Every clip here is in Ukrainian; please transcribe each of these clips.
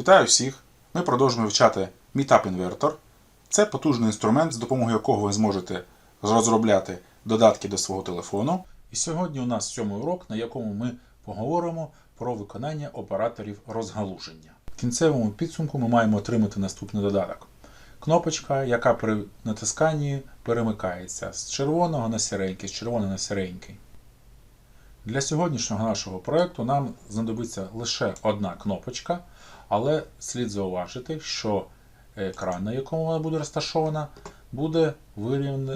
Вітаю всіх! Ми продовжуємо вивчати Meetup Inverter. Це потужний інструмент, з допомогою якого ви зможете розробляти додатки до свого телефону. І сьогодні у нас сьомий урок, на якому ми поговоримо про виконання операторів розгалуження. В кінцевому підсумку ми маємо отримати наступний додаток. Кнопочка, яка при натисканні перемикається з червоного на сіренький, з червоного на сіренький. Для сьогоднішнього нашого проєкту нам знадобиться лише одна кнопочка, але слід зауважити, що екран, на якому вона буде розташована, буде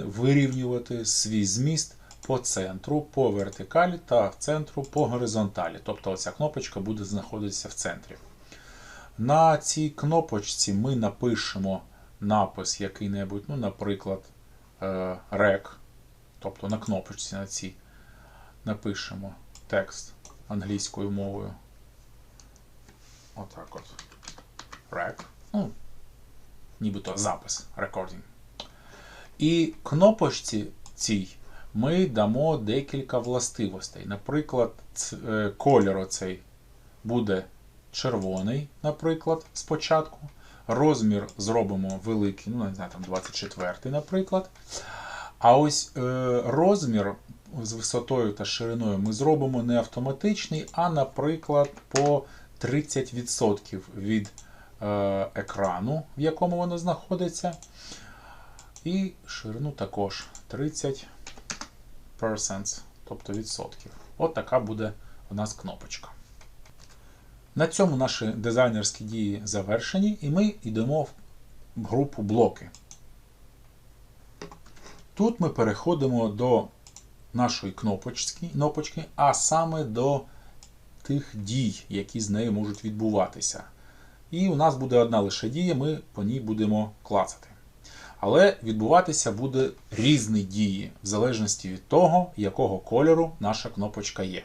вирівнювати свій зміст по центру, по вертикалі та в центру по горизонталі. Тобто оця кнопочка буде знаходитися в центрі. На цій кнопочці ми напишемо напис який-небудь, ну, наприклад, е, rec, тобто на кнопочці на цій напишемо текст англійською мовою. Отак от. Rec. Ну, нібито запис, recording. І кнопочці цій ми дамо декілька властивостей. Наприклад, е, оцей буде червоний, наприклад, спочатку. Розмір зробимо великий, ну, не знаю, там 24, наприклад. А ось е, розмір з висотою та шириною ми зробимо не автоматичний, а, наприклад, по 30% від е, екрану, в якому воно знаходиться. І ширину також 30%, тобто відсотків. От така буде у нас кнопочка. На цьому наші дизайнерські дії завершені, і ми йдемо в групу блоки. Тут ми переходимо до нашої кнопочки, кнопочки, а саме до тих дій, які з нею можуть відбуватися. І у нас буде одна лише дія, ми по ній будемо клацати. Але відбуватися буде різні дії, в залежності від того, якого кольору наша кнопочка є.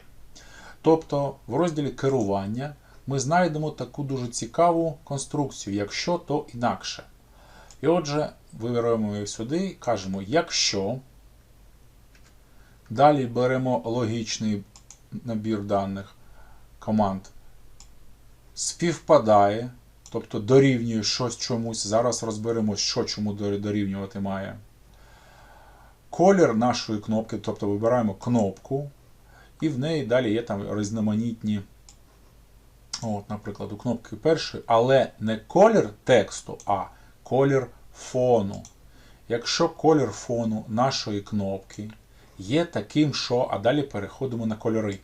Тобто в розділі керування ми знайдемо таку дуже цікаву конструкцію, якщо то інакше. І отже, виберемо її сюди і кажемо, якщо. Далі беремо логічний набір даних команд. Співпадає, тобто дорівнює щось чомусь. Зараз розберемось, що чому дорівнювати має. Колір нашої кнопки, тобто вибираємо кнопку, і в неї далі є там різноманітні. От, наприклад, у кнопки першої, але не колір тексту, а колір фону. Якщо колір фону нашої кнопки є таким, що, а далі переходимо на кольори.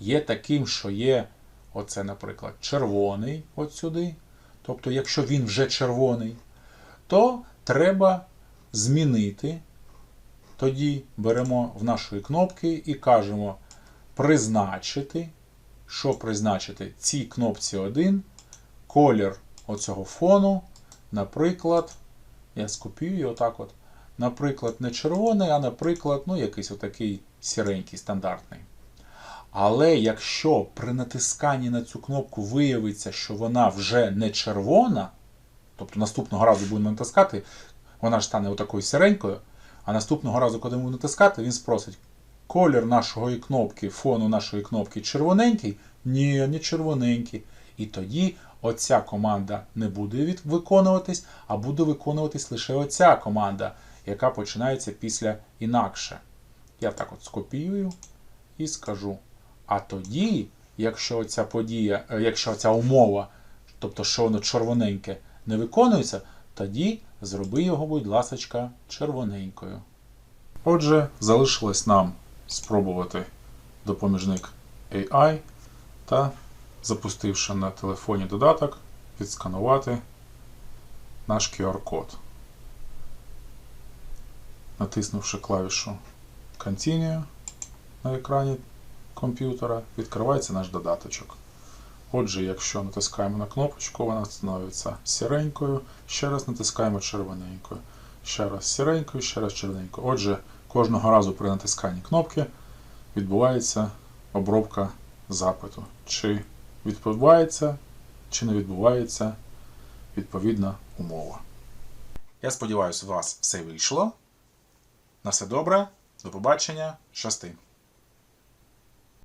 Є таким, що є, оце, наприклад, червоний от сюди. Тобто, якщо він вже червоний, то треба змінити. Тоді беремо в нашої кнопки і кажемо призначити. Що призначити? Цій кнопці 1 колір оцього фону, наприклад, я скопіюю отак от. Наприклад, не червоний, а наприклад, ну, якийсь отакий сіренький, стандартний. Але якщо при натисканні на цю кнопку виявиться, що вона вже не червона, тобто наступного разу будемо натискати, вона ж стане отакою сіренькою, а наступного разу, коли будемо натискати, він спросить, колір нашої кнопки, фону нашої кнопки червоненький? Ні, не червоненький. І тоді оця команда не буде виконуватись, а буде виконуватись лише оця команда, яка починається після інакше. Я так от скопіюю і скажу. А тоді, якщо ця подія, е, якщо ця умова, тобто що воно червоненьке, не виконується, тоді зроби його, будь ласочка, червоненькою. Отже, залишилось нам спробувати допоміжник AI та, запустивши на телефоні додаток, відсканувати наш QR-код. Натиснувши клавішу Continue на екрані комп'ютера, відкривається наш додаточок. Отже, якщо натискаємо на кнопочку, вона становиться сіренькою, ще раз натискаємо червоненькою, ще раз сіренькою, ще раз червоненькою. Отже, кожного разу при натисканні кнопки відбувається обробка запиту. Чи відбувається, чи не відбувається відповідна умова. Я сподіваюся, у вас все вийшло. На все добре, до побачення, щасти!